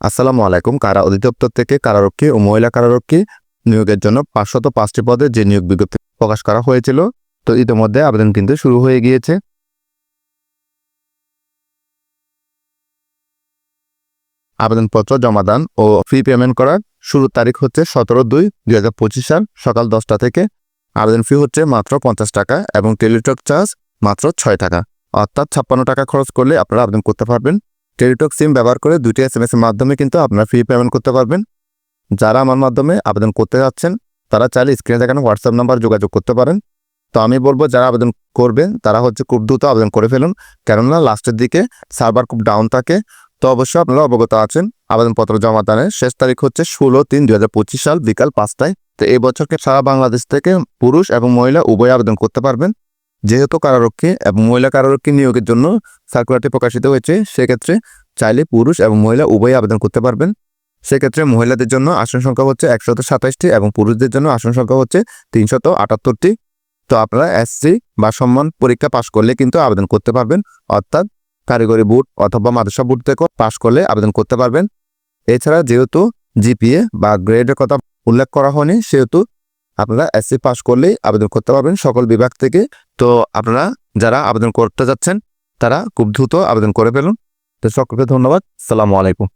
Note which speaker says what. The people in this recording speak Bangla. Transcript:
Speaker 1: আসসালামু আলাইকুম। কারা অধিদপ্তর থেকে কারারক্ষী ও মহিলা কারারক্ষী নিয়োগের জন্য পাঁচশত পাঁচটি পদে যে নিয়োগ বিজ্ঞপ্তি প্রকাশ করা হয়েছিল, তো ইতিমধ্যে আবেদন কিন্তু শুরু হয়ে গিয়েছে। আবেদনপত্র, জমাদান ও ফি পেমেন্ট করার শুরুর তারিখ হচ্ছে সতেরো দুই দুই হাজার পঁচিশ সাল, সকাল দশটা থেকে। আবেদন ফি হচ্ছে মাত্র পঞ্চাশ টাকা এবং টেলিটক চার্জ মাত্র ছয় টাকা। অর্থাৎ ছাপ্পান্ন টাকা খরচ করলে আপনারা আবেদন করতে পারবেন। টেলিটক সিম ব্যবহার করে দুটি এস এম এস এর মাধ্যমে কিন্তু আপনারা ফি পেমেন্ট করতে পারবেন। যারা আমার মাধ্যমে আবেদন করতে যাচ্ছেন, তারা চাইলে স্ক্রিনে দেখানো হোয়াটসঅ্যাপ নাম্বার যোগাযোগ করতে পারেন। তো আমি বলব, যারা আবেদন করবেন তারা হচ্ছে খুব দ্রুত আবেদন করে ফেলুন। কেননা লাস্টের দিকে সার্ভার খুব ডাউন থাকে। তো অবশ্যই আপনারা অবগত আছেন, আবেদনপত্র জমা দানের শেষ তারিখ হচ্ছে ষোলো তিন দু সাল বিকাল পাঁচটায়। তো এই বছরকে সারা বাংলাদেশ থেকে পুরুষ এবং মহিলা উভয় আবেদন করতে পারবেন। যেহেতু কারারক্ষী এবং মহিলা কারারক্ষী নিয়োগের জন্য সার্কুলারটি প্রকাশিত হয়েছে, সেক্ষেত্রে চাইলে পুরুষ এবং মহিলা উভয়ই আবেদন করতে পারবেন। সেক্ষেত্রে মহিলাদের জন্য আসন সংখ্যা হচ্ছে একশত সাতাশটি এবং পুরুষদের জন্য আসন সংখ্যা হচ্ছে তিনশত আটাত্তরটি। তো আপনারা এসসি বা সম্মান পরীক্ষা পাশ করলে কিন্তু আবেদন করতে পারবেন। অর্থাৎ কারিগরি বুট অথবা মাদ্রাসা বুট থেকে পাশ করলে আবেদন করতে পারবেন। এছাড়া যেহেতু জিপিএ বা গ্রেডের কথা উল্লেখ করা হয়নি, সেহেতু আপনারা এসসি পাশ করলেই আবেদন করতে পারবেন সকল বিভাগ থেকে। তো আপনারা যারা আবেদন করতে যাচ্ছেন, তারা খুব দ্রুত আবেদন করে ফেলুন। তো সকলকে ধন্যবাদ। সালামু আলাইকুম।